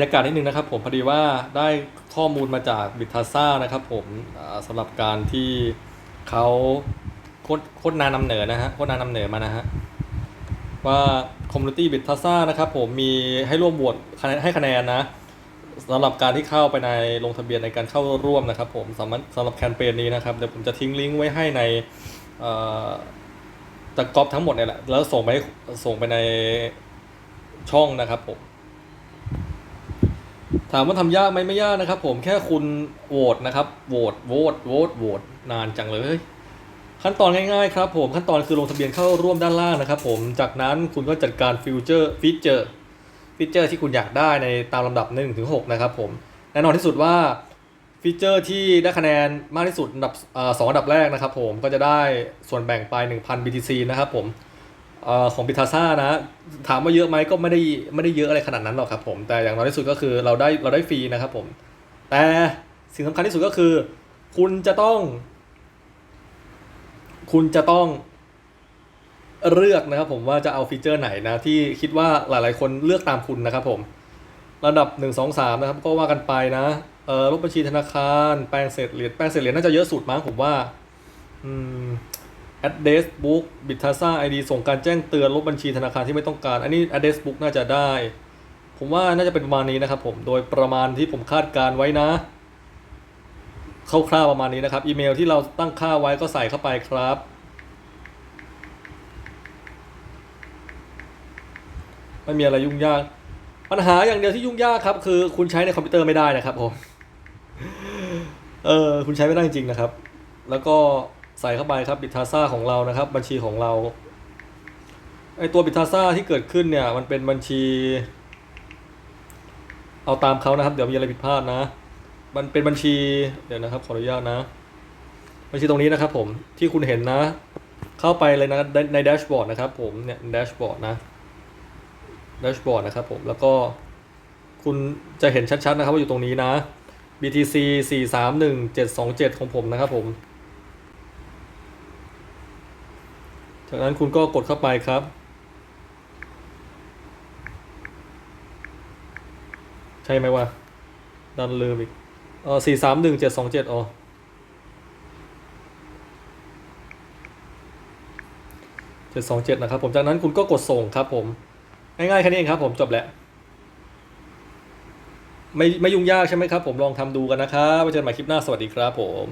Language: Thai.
บรรยากาศนิดนึงนะครับผมพอดีว่าได้ข้อมูลมาจากบิทาซ่านะครับผมอ่าสำหรับการที่เขาโคตรโคตรนานำเหนือนะฮะโคตรนานำเหนือมานะฮะว่าคอมมูนิตี้บิทาซ่านะครับผมมีให้ร่วมโหวตให้คะแนนนะสำหรับการที่เข้าไปในลงทะเบียนในการเข้าร่วมนะครับผมสำหรับสำหรับแคมเปญนี้นะครับเดี๋ยวผมจะทิ้งลิงก์ไว้ให้ในเอ่อจะก๊อปทั้งหมดเนี่ยแหละแล้วส่งไปส่งไปในช่องนะครับผม ถามว่าทำยากไหมไม่ยากนะครับ ผมแค่คุณโหวตนะครับโหวตโหวตโหวตโหวตนานจังเลย ขั้นตอนง่ายๆครับผมขั้นตอนคือลงทะเบียนเข้าร่วมด้านล่างนะครับผมจากนั้นคุณก็จัดการฟิวเจอร์ฟีเจอร์ฟีเจอร์ที่คุณอยากได้ในตามลำดับ1ถึง6นะครับผมแน่นอนที่สุดว่าฟีเจอร์ที่ได้คะแนนมากที่สุดอันดับสองอันดับแรกนะครับผมก็จะได้ส่วนแบ่งไป 1,000 BTC นะครับผม ของบิทาซ่านะ ถามว่าเยอะไหมก็ไม่ได้ไม่ได้เยอะอะไรขนาดนั้นหรอกครับผม แต่อย่างน้อยที่สุดก็คือเราได้เราได้ฟรีนะครับผม แต่สิ่งสำคัญที่สุดก็คือ คุณจะต้อง คุณจะต้องเลือกนะครับผมว่าจะเอาฟีเจอร์ไหนนะ ที่คิดว่าหลายๆ คนเลือกตามคุณนะครับผมระดับ 1 2 3 นะครับ ก็ว่ากันไปนะเออลบบัญชีธนาคาร แปลงเศษเหรียญแปลงเศษเหรียญน่าจะเยอะสุดมั้งผมว่า อืม address book b i t a s a ID ส่งการแจ้งเตือนลบบัญชีธนาคารที่ไม่ต้องการ อันนี้ address book น่าจะได้ ผมว่าน่าจะเป็นประมาณนี้นะครับผมโดยประมาณที่ผมคาดการไว้นะคร่าวๆประมาณนี้นะครับ อีเมลที่เราตั้งค่าไว้ก็ใส่เข้าไปครับ ไม่มีอะไรยุ่งยาก ปัญหาอย่างเดียวที่ยุ่งยากครับ คือคุณใช้ในคอมพิวเตอร์ไม่ได้นะครับผมเออคุณใช้ไม่ได้จริงๆนะครับ แล้วก็ ใส่เข้าไปครับบิทาซ่าของเรานะครับ บัญชีของเราไอตัวบิทาซ่าที่เกิดขึ้นเนี่ยมันเป็นบัญชี เอาตามเขานะครับ เดี๋ยวมีอะไรผิดพลาดนะ มันเป็นบัญชีเดี๋ยวนะครับขออนุญาตนะ บัญชีตรงนี้นะครับผมที่คุณเห็นนะ เข้าไปเลยนะในในแดชบอร์ดนะครับผมเนี่ยแดชบอร์ดนะแดชบอร์ดนะครับผมแล้วก็คุณจะเห็นชัดๆนะครับว่าอยู่ตรงนี้นะ BTC 431727 ของผมนะครับผม จากนั้นคุณก็กดเข้าไปครับ ใช่ไหมวะดันลืมอีกเออสี่สามหนึ่งเจ็ดสองเจ็ดอ๋อเจ็ดสองเจ็ดนะครับผมจากนั้นคุณก็กดส่งครับผมง่ายๆแค่นี้เองครับผมจบแล้วไม่ไม่ยุ่งยากใช่ไหมครับผมลองทำดูกันนะครับไว้เจอกันใหม่คลิปหน้าสวัสดีครับผม